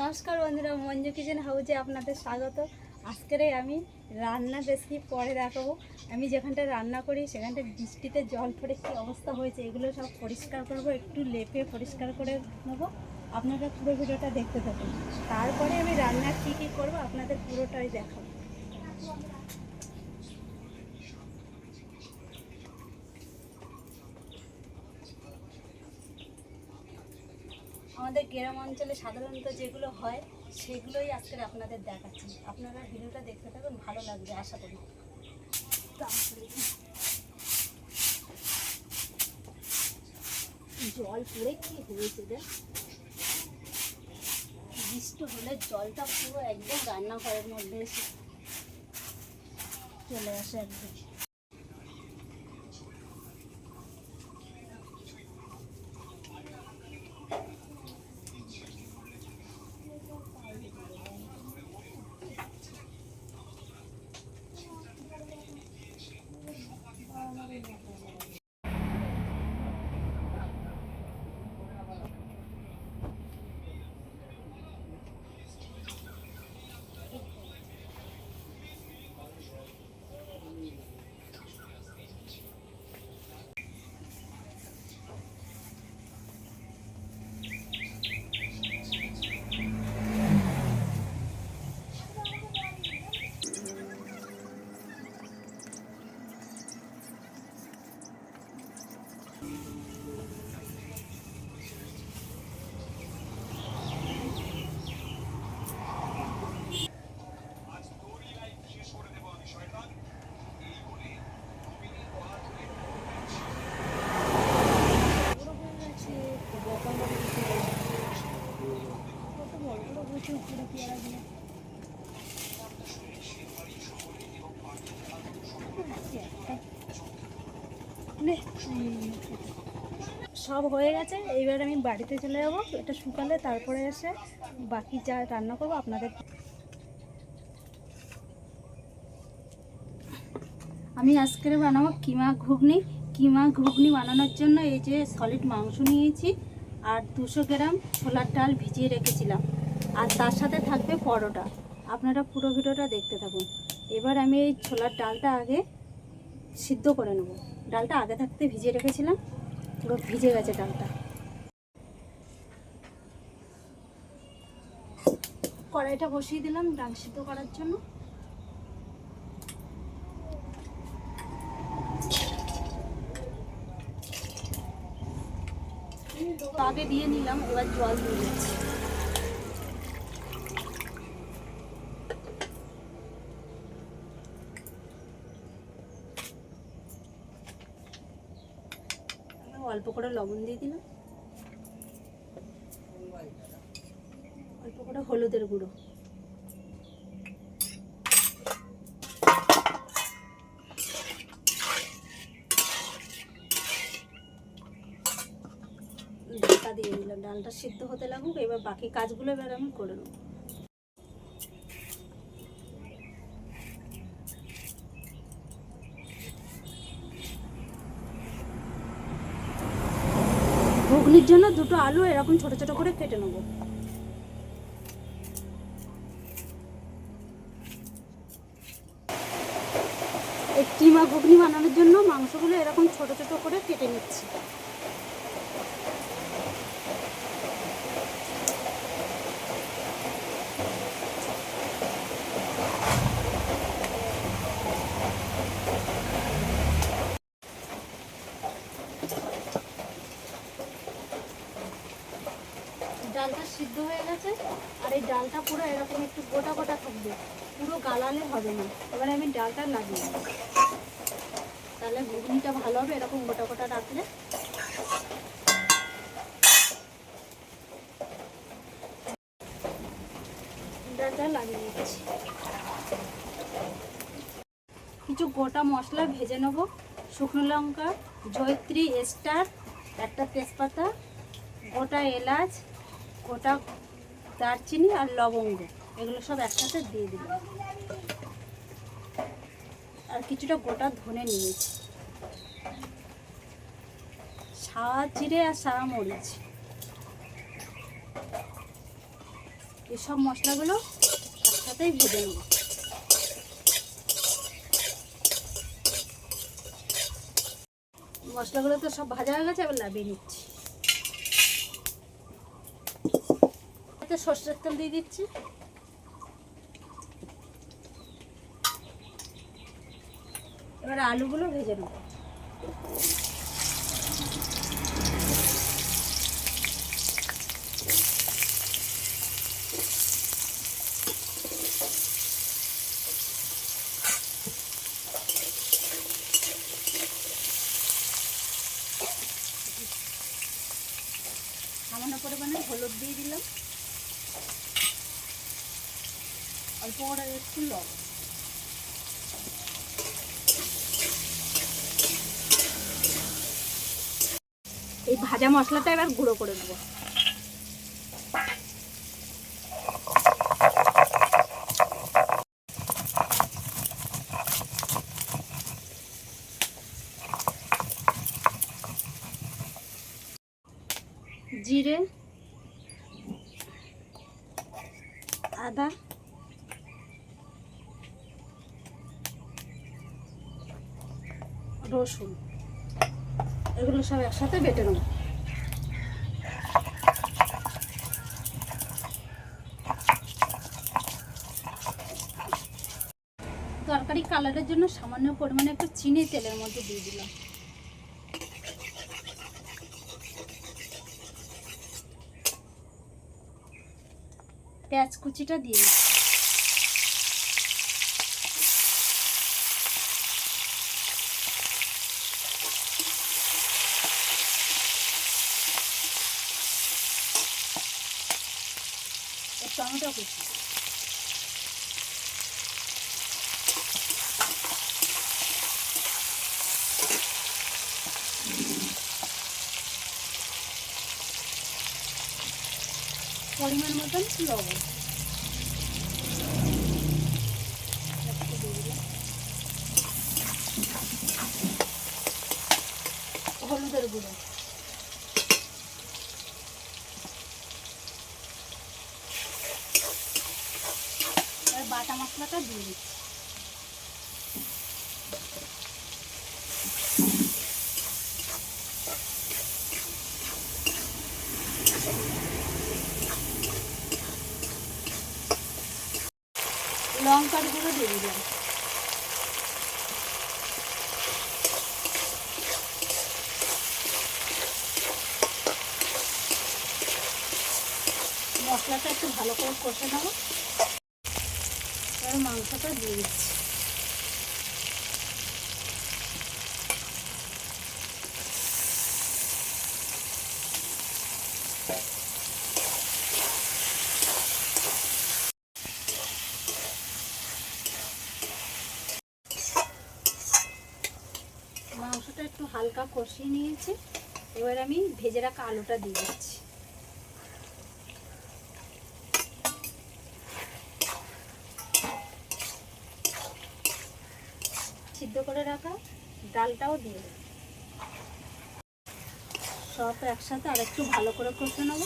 নমস্কার বন্ধুরা, মঞ্জু কিচেন হাউজে আপনাদের স্বাগত। আজকেরে আমি রান্নার রেসিপি পরে দেখাবো। আমি যেখানটা রান্না করি সেখানটা বৃষ্টিতে জল পড়ে কী অবস্থা হয়েছে, এগুলো সব পরিষ্কার করব, একটু লেপে পরিষ্কার করে নেব। আপনারা পুরো ভিডিওটা দেখতে থাকুন। তারপরে আমি রান্না কী কী করব, আপনাদের পুরোটাই দেখাবো। আমাদের গ্রাম অঞ্চলে সাধারণত যেগুলো হয়, সেগুলোই আজকে আপনাদের দেখাচ্ছি। আপনারা ভিডিওটা দেখতে থাকুন, ভালো লাগবে, আশা করি। জল পড়ে কি হয়েছে দেখ? বৃষ্টি হলে জলটা পুরো একদম রান্নাঘরের মধ্যে এসে চলে আসে একদম। Obrigada. সব হয়ে গেছে। এইবার আমি বাড়িতে চলে যাব, এটা শুকালে তারপরে এসে বাকি যা রান্না করব আপনাদের আমি আজকের বানাবো কিমা ঘুগনি। কিমা ঘুগনি বানানোর জন্য এই যে সলিড মাংস নিয়েছি আর দুশো গ্রাম ছোলার ডাল ভিজিয়ে রেখেছিলাম। আর তার সাথে থাকবে পরোটা। আপনারা পুরো ভিডিওটা দেখতে থাকুন। এবার আমি এই ছোলার ডালটা আগে সিদ্ধ করে নেব। ডালটা আগে থাকতে ভিজিয়ে রেখেছিলাম। পুরো ভিজে গেছে ডালটা। কড়াইটা বসিয়ে দিলাম ডাল সিদ্ধ করার জন্য। আগে দিয়ে নিলাম, এবার জল দিয়ে দিচ্ছি। অল্প করে লবণ দিয়ে দিলাম। অল্প করে হলুদের গুঁড়ো। ঢাকা দিয়ে দিলাম। ডালটা সিদ্ধ হতে লাগুক, এবার বাকি কাজগুলো এবার আমি করে নেব ঘুগনির জন্য দুটো আলু এরকম ছোট ছোট করে কেটে নেব। এই কিমা ঘুগনি বানানোর জন্য মাংসগুলো এরকম ছোট ছোট করে কেটে নিচ্ছি। ডালটা সিদ্ধ হয়ে গেছে, আর এই ডালটা পুরো এরকম একটু গোটা গোটা থাকবে। পুরো গালালে হবে না। এবারে আমি ডালটা লাগিয়ে। তাহলে ঘুগনিটা ভালো হবে, এরকম গোটা গোটা রাখলে। ডালটা লাগিয়ে দিচ্ছি কিছু গোটা মশলা ভেজে নেব। শুকনো লঙ্কা, জয়ত্রী স্টার একটা তেজপাতা, গোটা এলাচ গোটা দারচিনি আর লবঙ্গ, এগুলো সব একসাথে দিয়ে দিলাম। আর কিছুটা গোটা ধনে নিয়েছি। সাওয়া জিরে আর সাওয়া মরিচ। এসব মশলাগুলো একসাথেই ভেজে নেব। মশলাগুলো তো সব ভাজা হয়ে গেছে, এবার লাভিয়ে নিচ্ছি। এতে সর্ষের তেল দিয়ে দিচ্ছি। এবার আলুগুলো ভেজে নেব। সামান্য পরিমাণে হলুদ দিয়ে দিলাম। অল্প করে একটু লবণ। এই ভাজা মশলাটা এবার গুঁড়ো করে নেব। জিরে আদা রসুন। এগুলো সব একসাথে বেটে নেব। তরকারি কালারের জন্য সামান্য পরিমাণে একটু চিনি তেলের মধ্যে দিয়ে দিলাম। পেঁয়াজ কুচিটা দিয়ে দিচ্ছি। টমেটো কুচি। পরিমাণ মতন লবণ একটু দিয়ে দিলাম। হলুদের গুঁড়ো এবার বাটা মশলাটা দিয়ে দিচ্ছি লঙ্কার গুঁড়ো দিয়ে দিলাম। মশলাটা একটু ভালো করে কষে নেব। আর মাংসটা দিয়ে দিচ্ছি মাংসটা একটু হালকা কষিয়ে নিয়েছি। এবার আমি ভেজে রাখা আলুটা দিয়ে দিচ্ছি। সিদ্ধ করে রাখা ডালটাও দিয়ে দেব সব একসাথে আর একটু ভালো করে কষে নেব।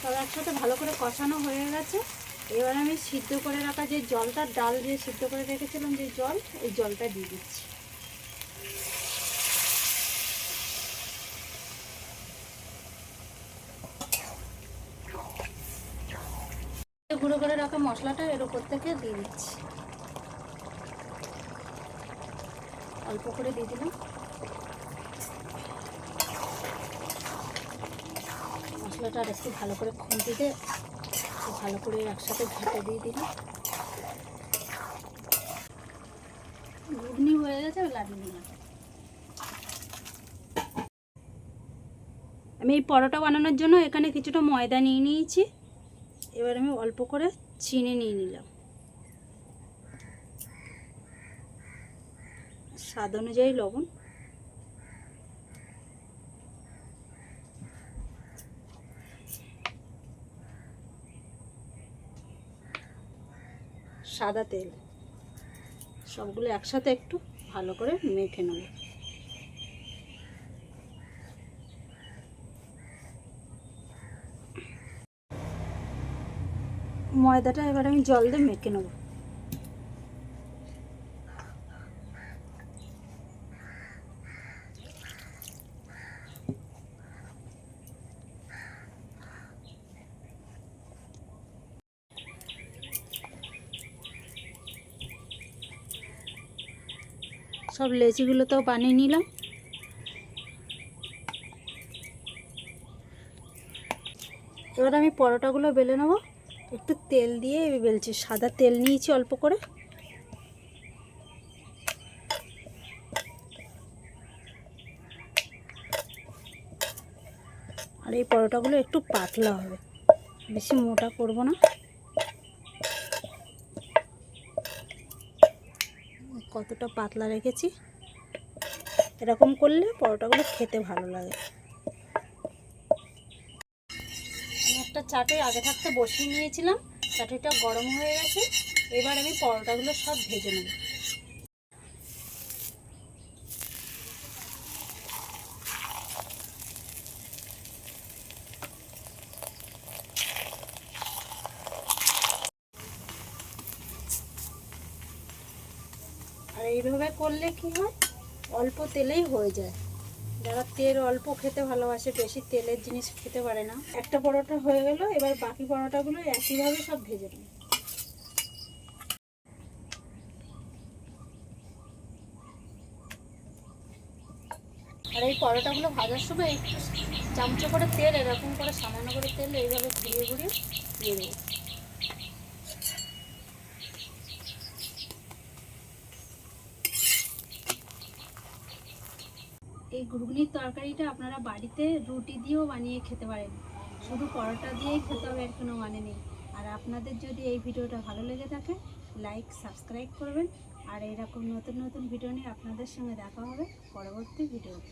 সব একসাথে ভালো করে কষানো হয়ে গেছে। এবার আমি সিদ্ধ করে রাখা যে জলটা, ডাল দিয়ে সিদ্ধ করে রেখেছিলাম যে জল, এই জলটা দিয়ে দিচ্ছি। গুঁড়ো করে রাখা মশলাটা এর উপর থেকে দিয়ে দিচ্ছি। অল্প করে দিয়ে দিলাম। মশলাটা আর একটু ভালো করে একটু ভালো করে একসাথে ঘেটে দিয়ে দিলাম। ঘুগনি হয়ে গেছে দিলাম। আমি এই পরোটা বানানোর জন্য এখানে কিছুটা ময়দা নিয়ে নিয়েছি। এবার আমি অল্প করে চিনি নিয়ে নিলাম। স্বাদ অনুযায়ী লবণ। সাদা তেল। সবগুলো একসাথে একটু ভালো করে মেখে নেব। ময়দাটা এবার আমি জল দিয়ে মেখে নেব। সব লেচিগুলো তো বানিয়ে নিলাম। এবার আমি পরোটাগুলো বেলে নেব। একটু তেল দিয়ে বেলছি, সাদা তেল নিয়েছি অল্প করে। আর এই পরোটাগুলো একটু পাতলা হবে, বেশি মোটা করব না। কতটা পাতলা রেখেছি, এরকম করলে পরোটাগুলো খেতে ভালো লাগে। আমি একটা চাটে আগে থাকতে বসিয়ে নিয়েছিলাম, চাটুটা গরম হয়ে গেছে, এবার আমি পরোটাগুলো সব ভেজে নেব আর এইভাবে করলে কি হয়? অল্প তেলেই হয়ে যায়। যারা তেল অল্প খেতে ভালোবাসে, বেশি তেলের জিনিস খেতে পারে না। একটা পরোটা হয়ে গেল, এবার বাকি পরোটাগুলো একইভাবে সব ভেজে নেব। আর এই পরোটাগুলো ভাজার সময় একটু চামচে করে তেল, এরকম করে সামান্য করে তেল, এইভাবে ঘুরিয়ে ঘুরিয়ে দিয়ে দেবো। এই ঘুগনির তরকারিটা আপনারা বাড়িতে রুটি দিয়েও বানিয়ে খেতে পারেন। শুধু পরোটা দিয়েই খেতে হবে এর কোনো মানে নেই। আর আপনাদের যদি এই ভিডিওটা ভালো লেগে থাকে লাইক সাবস্ক্রাইব করবেন। আর এরকম নতুন নতুন ভিডিও নিয়ে আপনাদের সঙ্গে দেখা হবে পরবর্তী ভিডিওতে।